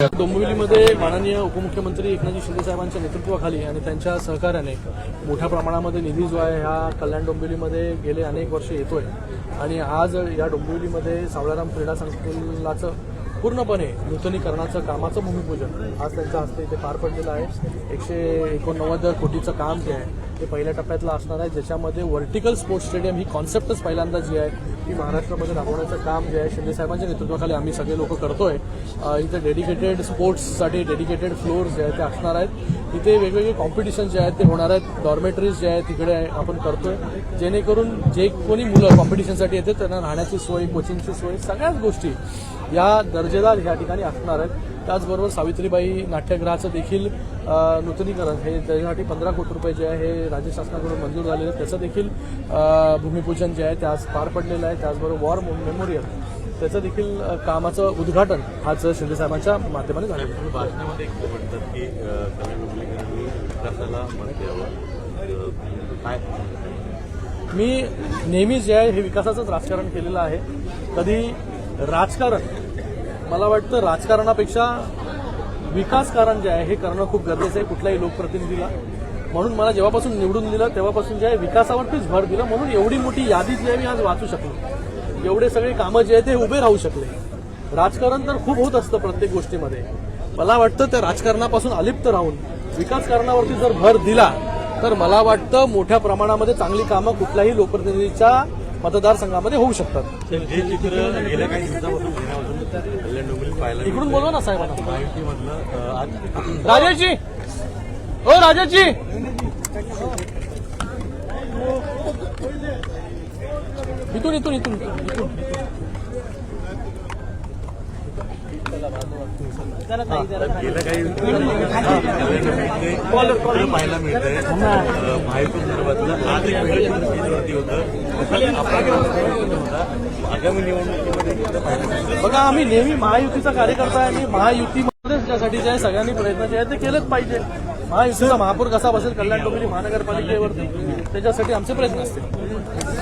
डोंबिवलीमध्ये माननीय उपमुख्यमंत्री एकनाथजी शिंदे साहेबांच्या नेतृत्वाखाली आणि त्यांच्या सहकार्याने मोठ्या प्रमाणामध्ये निधी जो आहे हा कल्याण डोंबिवलीमध्ये गेले अनेक वर्ष येतोय. आणि आज या डोंबिवलीमध्ये सावळाराम क्रीडा संकुलाचं पूर्णपणे नूतनीकरणाचं कामाचं भूमिपूजन आज त्यांच्या हस्ते इथे पार पडलेलं आहे. एकशे एकोणनव्वद कोटीचं काम ते आहे. ते पहिल्या टप्प्यातलं असणार आहे. ज्याच्यामध्ये व्हर्टिकल स्पोर्ट्स स्टेडियम ही कॉन्सेप्टच पहिल्यांदा जी आहे ती महाराष्ट्रामध्ये राबवण्याचं काम जे आहे शिंदे साहेबांच्या नेतृत्वाखाली आम्ही सगळे लोक करतोय. इथे डेडिकेटेड स्पोर्ट्ससाठी डेडिकेटेड फ्लोअर्स जे आहेत ते असणार आहेत. इथे वेगवेगळे कॉम्पिटिशन जे आहेत ते होणार आहेत. डॉर्मेटरीज जे आहेत तिकडे आपण करतोय. जेणेकरून जे कोणी मुलं कॉम्पिटिशनसाठी येते त्यांना राहण्याची सोय कोचिंगची सोय सगळ्याच गोष्टी या दर्जेदार ह्या ठिकाणी असणार आहेत. त्याचबरोबर सावित्रीबाई नाट्यगृहाचं देखील नूतनीकरण हे त्याच्यासाठी पंधरा कोटी रुपये जे आहे हे राज्य शासनाकडून मंजूर झालेलं आहे. त्याचं देखील भूमिपूजन जे आहे ते आज पार पडलेलं आहे. त्याचबरोबर वॉर मेमोरियल. त्याचं देखील कामाचं उद्घाटन आज शिंदेसाहेबांच्या माध्यमाने झालेलं आहे भाषणामध्ये म्हणतात की विकासाला काय? मी नेहमी जे आहे हे विकासाचंच राजकारण केलेलं आहे. कधी राजकारण मला वाटतं राजकारणापेक्षा विकासकारण जे आहे हे करणं खूप गरजेचं आहे कुठल्याही लोकप्रतिनिधीला. म्हणून मला जेव्हापासून निवडून दिलं तेव्हापासून जे आहे विकासावरतीच भर दिलं. म्हणून एवढी मोठी यादी जी आहे मी आज वाचू शकलो. एवढे सगळे कामं जे आहे ते उभे राहू शकले. राजकारण तर खूप होत असतं प्रत्येक गोष्टीमध्ये. मला वाटतं त्या राजकारणापासून अलिप्त राहून विकासकारणावरती जर भर दिला तर मला वाटतं मोठ्या प्रमाणामध्ये चांगली कामं कुठल्याही लोकप्रतिनिधीच्या मतदारसंघामध्ये होऊ शकतात. गेल्या काही दिवसापासून इकडून बोलवा ना साहेबांना. राजेशजी! हो राजाजी! इथून इथून इथून इथून गेल्या काही पाहायला मिळतंय माहिती संदर्भातलं आज एक होतं होता आगामी निवडणुकीमध्ये बघा आम्ही नेहमी महायुतीचा कार्यकर्ता आहे आणि महायुतीमध्येच त्यासाठी जे आहे सगळ्यांनी प्रयत्न जे आहे ते केलंच पाहिजे. हा महायुतीचा महापूर कसा बसेल? कल्याण डोंबिवली महानगरपालिकेवरती. त्याच्यासाठी आमचे प्रयत्न असतील.